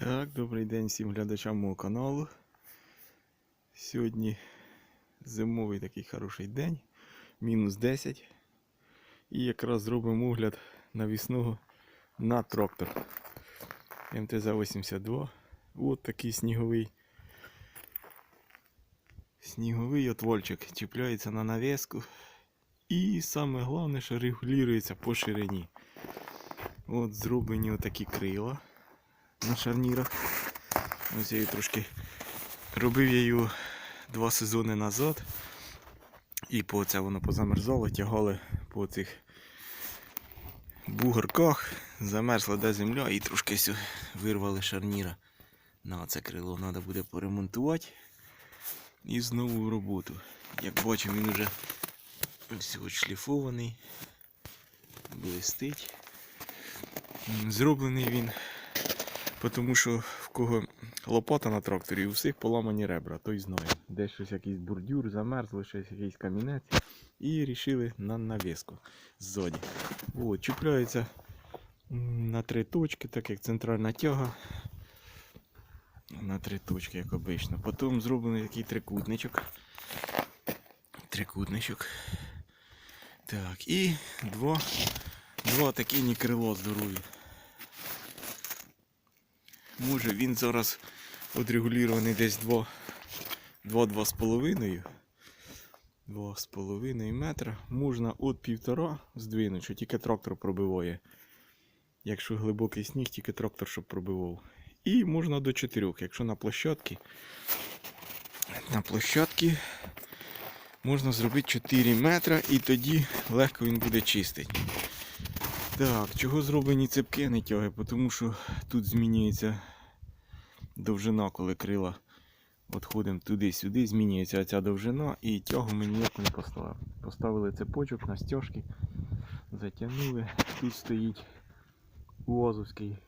Так, добрий день всім глядачам мого каналу. Сьогодні зимовий такий хороший день, мінус 10. І якраз зробимо огляд навісного на трактор МТЗ-82. От такий сніговий. Сніговий отвольчик чіпляється на навіску. І саме головне, що регулюється по ширині. От зроблені отакі крила на шарнірах. Ось я її трошки робив я її два сезони назад. І по це воно позамерзало, тягали по цих бугорках, замерзла де земля і трошки вирвали шарніра. На це крило треба буде поремонтувати. І знову в роботу. Як бачимо, він вже ось от шліфований, блистить. Зроблений він тому що в кого лопата на тракторі, у всіх поламані ребра, той знає. Десь щось якийсь бурдюр, замерзли, щось якийсь камінець. І рішили на навіску ззаді. От, чіпляється на три точки, так як центральна тяга. На три точки, як обично. Потім зроблений такий трикутничок. Трикутничок. Так, і два, два такі крило здорові. Може він зараз отрегулірований десь 2 2,5 2,5 метра. Можна від півтора здвинути, що тільки трактор пробиває. Якщо глибокий сніг, тільки трактор щоб пробивав. І можна до 4, якщо на площадці. На площадці можна зробити 4 метра і тоді легко він буде чистий. Так, чого зроблені цепки не тяги? Тому що тут змінюється довжина, коли крила відходимо туди-сюди, змінюється ця довжина і тягу ми ніяк не поставили. Поставили цепочок на стяжки, затягнули. Тут стоїть УАЗовський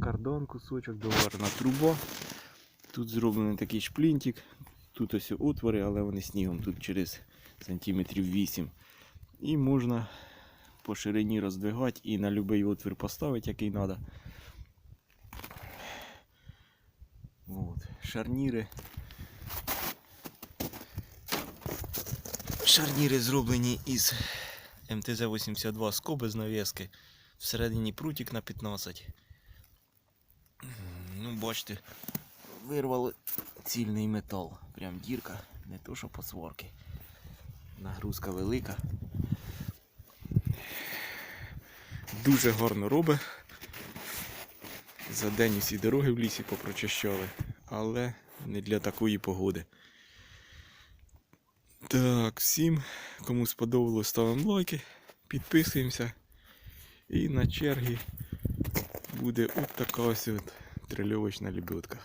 кардан, кусочок, доварена труба. Тут зроблений такий шплінтик. Тут ось отвори, але вони снігом тут через сантиметрів 8. І можна по ширині роздвигати і на будь-який отвір поставити, який треба. От. Шарніри. Шарніри зроблені із МТЗ-82 скоби з навіски. Всередині прутик на 15. Ну, бачите, вирвали цільний метал. Прям дірка, не то що по сварки. Нагрузка велика. Дуже гарно робить. За день усі дороги в лісі попрочищали, але не для такої погоди. Так, всім, кому сподобалось, ставимо лайки, підписуємося. І на чергі буде от така ось от трильовочна лебедка.